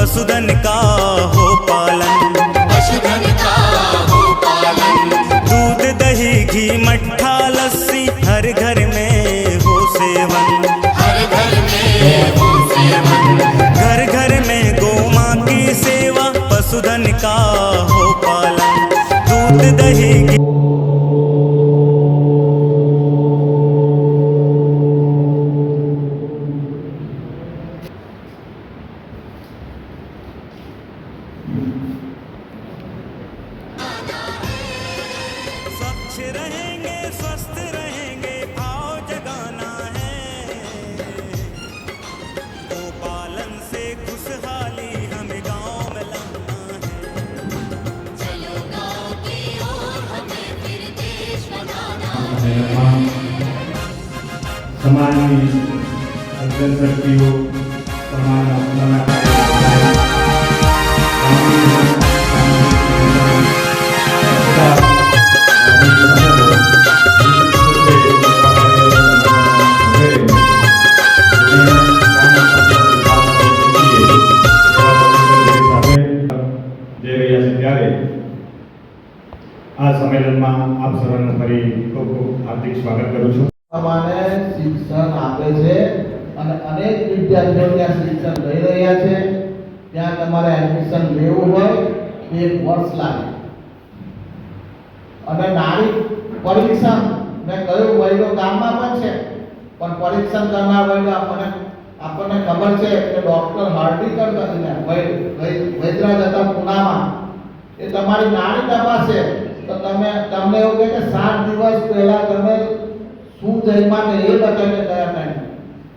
पशुधन का हो पालन। पशुधन का हो पालन। दूध दही घी मट्ठा लस्सी हर घर में हो सेवन। हर घर में हो सेवन। घर घर में गौ माँ की सेवा पशुधन का हो पालन। दूध दही घी સમાજની સર્જન શક્તિઓ સમાજ આપવાના આ સંમેલનમાં આપ સર્વનું ફરી ખૂબ ખૂબ હાર્દિક સ્વાગત કરું છું. પ્રમાણે શિક્ષણ આપે છે અને અનેક વિદ્યાર્થીઓ ત્યાં શિક્ષણ લઈ રહ્યા છે. ત્યાં તમારે એડમિશન લેવું હોય એક વર્ષ લાગે. અને નારી પરીક્ષણ મેં કહ્યું વયનો ગામમાં પણ છે, પણ પરીક્ષણ કરનાર વયનો આપણને આપણને ખબર છે કે ડોક્ટર હાર્ડિકર કરીને વૈદરાજ હતા પૂનામાં. એ તમારી નાની તપાસે તો તમે, તમને એવું કહે કે સાત દિવસ પહેલા તમે શું જન્મા ને એ બતાવીને કયા ટાઈમ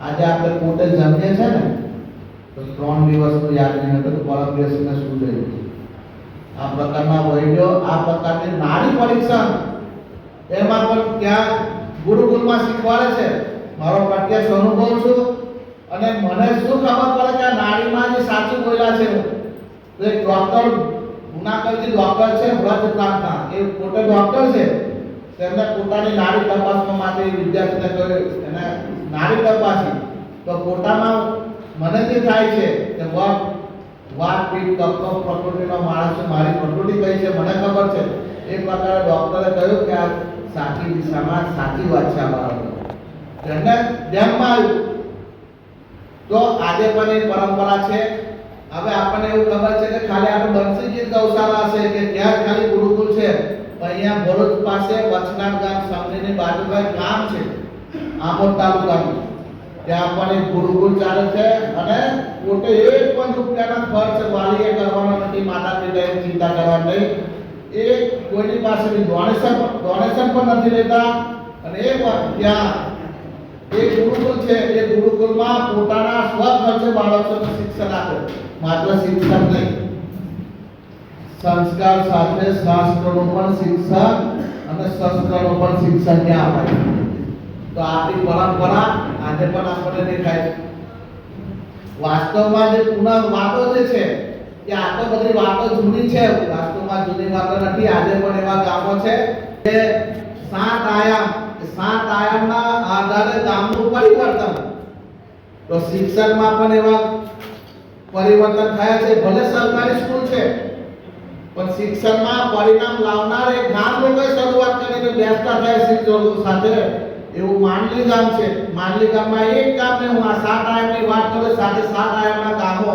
આજે આપણે પોતે જમીએ છે ને, તો ત્રણ દિવસનું યાદ નહીં હતું પરમ દિવસને શું જમ્યું આ પ્રકારના વૈદ્યો, આ પ્રકારની નાની પરીક્ષણ એમાં પણ ત્યાં ગુરુકુલમાં શીખવાડે છે? મારો પ્રત્યક્ષ અનુભવ છું અને મને શું ખબર પડે કે આ નારીમાં જે સાચું બોલ્યા છે? તો ડોક્ટર ગુનાકરજી ડોક્ટર છે, વ્રત પ્રાંતના એ પોતે ડોક્ટર છે. તેમને પોતાની નારી તપાસવા માટે વિદ્યાર્થીને કહ્યું, એને નારી તપાસી. તો પોતામાં મને જે થાય છે કે વાત વાત પીઠ કપનો પ્રકૃતિનો માણસ છે, મારી પ્રકૃતિ કઈ છે, મને ખબર છે. એ પ્રકારે ડોક્ટરે કહ્યું કે આ સાચી દિશામાં સાચી વાત છે આ બાળકો જેમને ધ્યાનમાં આવ્યું તો આજે પણ એ પરંપરા છે. હવે આપણને એવું ખબર છે કે ખાલી આપણે બંસીજી ગૌશાળા છે કે ત્યાં ખાલી ગુરુકુલ છે. અહીંયા ભરૂચ પાસે વચનાડ ગામ સમજીની બાજુમાં એક ગામ છે, આમોદ તાલુકાનું. ત્યાં પણ એક ગુરુકુળ ચાલે છે અને પોતે એક પણ રૂપિયાના ખર્ચ વાલીએ કરવાનો નથી માતા પિતાએ ચિંતા કરવાની નહીં. એ કોઈની પાસેથી ડોનેશન ડોનેશન પણ નથી લેતા અને એ પણ ત્યાં એ ગુરુકુળ છે, એ ગુરુકુળમાં પોતાના સ્વ ખર્ચે બાળકોને શિક્ષણ આપે. માત્ર શિક્ષણ નહીં સંસ્કાર સાથે શાસ્ત્રનું પણ શિક્ષણ અને શસ્ત્રનું પણ શિક્ષણ ત્યાં અપાય તો આપણી પરંપરા આજે પણ આપણને દેખાય વાસ્તવમાં જે પુનઃ વાતો જે છે કે આ તો બધી વાતો જૂની છે. વાસ્તવમાં જૂની વાતો નથી, આજે પણ એવા ગામો છે કે સાત આયામ સાત આયામના આધારે ગામનું પરિવર્તન. તો શિક્ષણમાં પણ એવા પરિવર્તન થયા છે. ભલે સરકારી સ્કૂલ છે પણ શિક્ષણમાં પરિણામ લાવનાર એક જ્ઞાન લોકોએ શરૂઆત કરીને બેસતા થાય શિક્ષકો સાથે. એવું માંડલી ગામ છે. માંડલી ગામમાં એક ગામને હું આ સાત આયામની વાત કરું, સાથે સાત આયામના ગામો.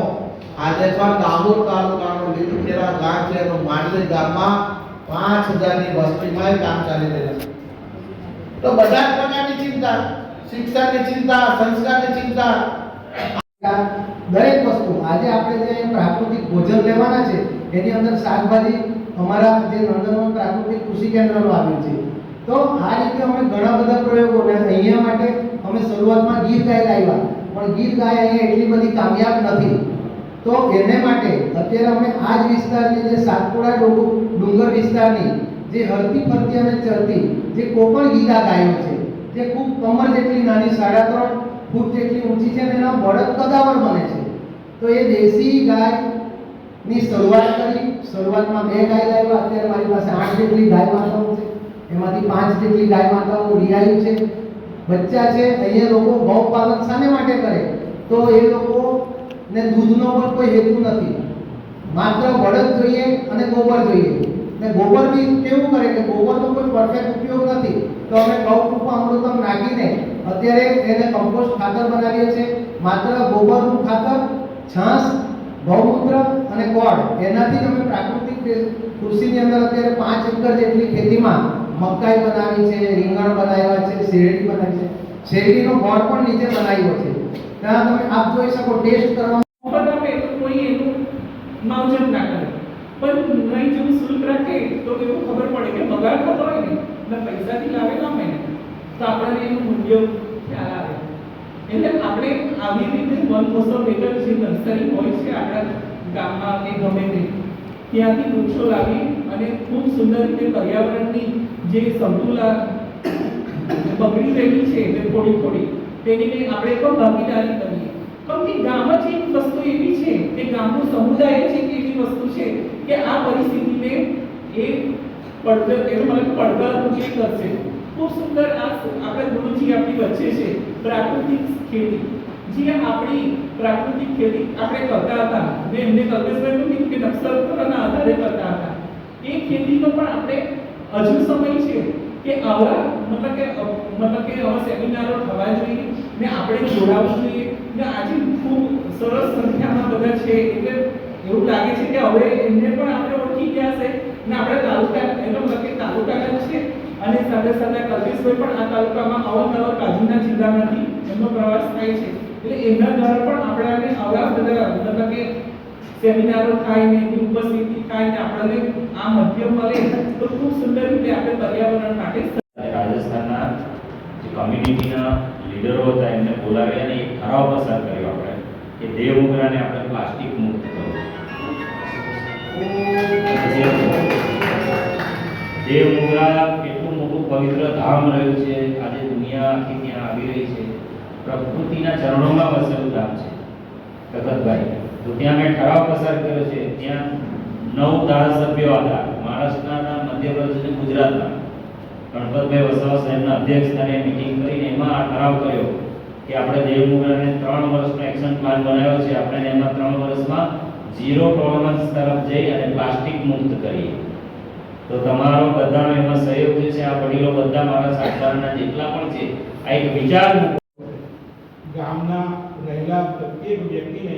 આજે પણ દાહોદ તાલુકાનો લીલુખેરા ગામ છે. એનું માંડલી ગામમાં પાંચ હજારની વસ્તીમાં એ કામ ચાલી રહ્યું છે. તો બધા જ પ્રકારની ચિંતા. શિક્ષણની ચિંતા, સંસ્કારની ચિંતા. દરેક વસ્તુ. આજે આપણે જે પ્રાકૃતિક ભોજન લેવાના છે એની અંદર શાકભાજી અમારા જે નંદનવન પ્રાકૃતિક કૃષિ કેન્દ્રનું આવ્યું છે. તો આ રીતે અમે ઘણા બધા પ્રયોગો અહીંયા માટે અમે શરૂઆતમાં ગીર ગાય લાવ્યા. પણ ગીર ગાય અહીંયા એટલી બધી કામયાબ નથી. તો એને માટે અત્યારે અમે આ જ વિસ્તારની જે સાતપુડા ડુંગર વિસ્તારની જે હરતી ફરતી અને ચરતી જે કોપણ ગીતા ગાયો છે, જે ખૂબ કમર જેટલી નાની સાડા ત્રણ ફૂટ જેટલી ઊંચી છે અને એના બળદ કદાવર બને છે. તો એ દેશી ગાય ની શરૂઆત કરી. શરૂઆતમાં બે ગાય લાવ્યા. અત્યારે મારી પાસે આઠ જેટલી ગાય માતાઓ છે. એમાંથી પાંચ જેટલી ગાય માતાઓ રિયાયું છે. બચ્ચા છે. અહીંયા લોકો ગૌ પાલન શાને માટે કરે? તો એ લોકો ને દૂધનો પણ કોઈ હેતુ નથી. માત્ર બળદ જોઈએ અને ગોબર જોઈએ. ને ગોબર બી કેવું કરે કે ગોબરનો કોઈ પરફેક્ટ ઉપયોગ નથી. તો અમે ગૌકૃપા અમૃતમ નાખીને અત્યારે એને કમ્પોસ્ટ ખાતર બનાવીએ છીએ. માત્ર ગોબરનું ખાતર છાસ ગૌમૂત્ર અને ગોળ એનાથી તમે પ્રાકૃતિક કૃષિની અંદર અત્યારે પાંચ એકર જેટલી ખેતીમાં મકાઈ બનાવી છે, રીંગણ બનાવ્યા છે, શેરડી બનાવી છે. શેરડીનો ગોળ પણ નીચે બનાવ્યો છે. ત્યાં તમે આપ જોઈ શકો, ટેસ્ટ કરવા ઓફર આપે કોઈ એનું માવજત ના કરે. પણ નહીં જેવું શુલ્ક તો એવું ખબર પડે કે થતો હોય ને પૈસાથી હોય ને, તો આપણને એનું મૂલ્ય ખ્યાલ આવે એટલે આપણે આવી વન મોસમ જે નર્સરી હોય છે આપણા ગામમાં કે ગમે તે, ત્યાંથી વૃક્ષો લાવી અને ખૂબ સુંદર રીતે પર્યાવરણની જે સંતુલા બગડી રહી છે તે થોડી થોડી તેની આપણે પણ ભાગીદારી કરીએ. કેમ કે ગામ જ એક વસ્તુ એવી છે કે ગામનો સમુદાય જ એક એવી વસ્તુ છે કે આ પરિસ્થિતિને એ પડદર એનો મતલબ પડકાર ઊંચી કરશે. ખૂબ સુંદર આ આપણે ગુરુજી આપણી વચ્ચે છે, પ્રાકૃતિક ખેતી. જે આપણી પ્રાકૃતિક ખેતી આપણે કરતા હતા. ને એમને કલ્પેશભાઈ નું કે નક્સલ પરના આધારે કરતા હતા. એ ખેતીનો પણ આપણે હજુ સમય છે કે આવા મતલબ કે મતલબ કે આવા સેમિનારો થવા જોઈએ ને આપણે જોડાવવું જોઈએ. ને આજે ખૂબ સરસ સંખ્યામાં બધા છે, એટલે એવું લાગે છે કે હવે એમને પણ આપણે ઓળખી ગયા છે. ને આપણે તાલુકા, એનો મતલબ કે તાલુકાના છે. અને સાથે સાથે કલ્પેશભાઈ પણ આ તાલુકામાં અવારનવાર બાજુના જિલ્લામાંથી એમનો પ્રવાસ થાય છે. એટલે એમના દ્વારા પણ આપણાને આવા બધા મતલબ કે સેમિનારો થાય ને એની ઉપસ્થિતિ થાય ને આપણને આ મધ્યમ મળે તો ખૂબ સુંદર રીતે આપણે પર્યાવરણ માટે રાજસ્થાનના જે કમ્યુનિટીના લીડરો હતા, એમને બોલાવ્યા અને એક ઠરાવ પસાર કર્યો આપણે કે દેવમોગરાને આપણે પ્લાસ્ટિક મુક્ત કરવું દેવમોગરા કેટલું મોટું પવિત્ર ધામ રહ્યું છે, આજે દુનિયા આખી ત્યાં આવી રહી છે. પ્રકૃતિના ચરણોમાં વસેલું ધામ છે. ભગતભાઈ તો ત્યાં મેં ઠરાવ પસાર કર્યો છે. ત્યાં નવ ધારાસભ્યો હતા. મહારાષ્ટ્રના મધ્યપ્રદેશ અને ગુજરાતના. ગણપતભાઈ વસાવા સાહેબના અધ્યક્ષસ્થાને મિટિંગ કરીને એમાં આ ઠરાવ કર્યો કે આપણે દેવમુગરાને ત્રણ વર્ષનો એક્શન પ્લાન બનાવ્યો છે. આપણે એમાં ત્રણ વર્ષમાં ઝીરો ટોલરન્સ તરફ જઈ અને પ્લાસ્ટિક મુક્ત કરીએ. તો તમારો બધાનો એમાં સહયોગ છે, આ વડીલો બધા મારા સાથદારના જેટલા પણ છે, આ એક વિચાર ગામના રહેલા પ્રત્યેક વ્યક્તિને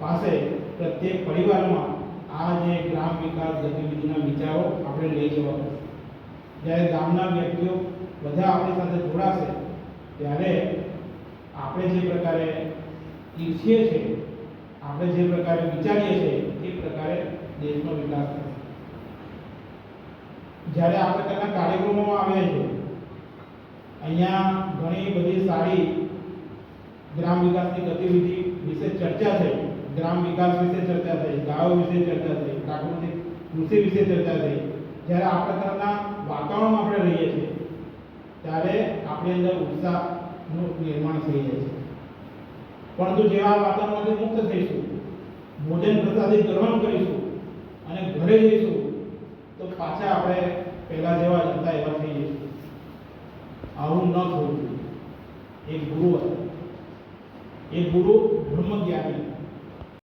પાસે પ્રત્યેક પરિવારમાં આ જે ગ્રામ વિકાસ ગતિવિધિના વિચારો આપણે લઈ જવા જ્યારે ગામના વ્યક્તિઓ બધા આપણી સાથે જોડાશે, ત્યારે આપણે જે પ્રકારે ઈચ્છીએ છીએ, આપણે જે પ્રકારે વિચારીએ છીએ, એ પ્રકારે દેશનો વિકાસ થશે જ્યારે આ પ્રકારના કાર્યક્રમો આવ્યા છે અહીંયા ઘણી બધી સારી ગ્રામ વિકાસની ગતિવિધિ વિશે ચર્ચા થઈ, ગ્રામ વિકાસ વિશે ચર્ચા થઈ, ગાયો વિશે ચર્ચા થઈ, પ્રાકૃતિક કૃષિ વિશે ચર્ચા થઈ, જ્યારે આ પ્રકારના વાતાવરણમાં આપણે રહીએ છીએ, ત્યારે આપણી અંદર ઉત્સાહનું નિર્માણ થઈ જાય છે. પરંતુ જેવા વાતાવરણમાંથી મુક્ત થઈશું, ભોજન પ્રસાદિત ગ્રહણ કરીશું અને ઘરે જઈશું, તો પાછા આપણે પહેલા જેવા જતા એવા થઈ જઈશું. આવું ન થવું જોઈએ. એક ગુરુ હતા એ ગુરુ બ્રહ્મજ્ઞાની.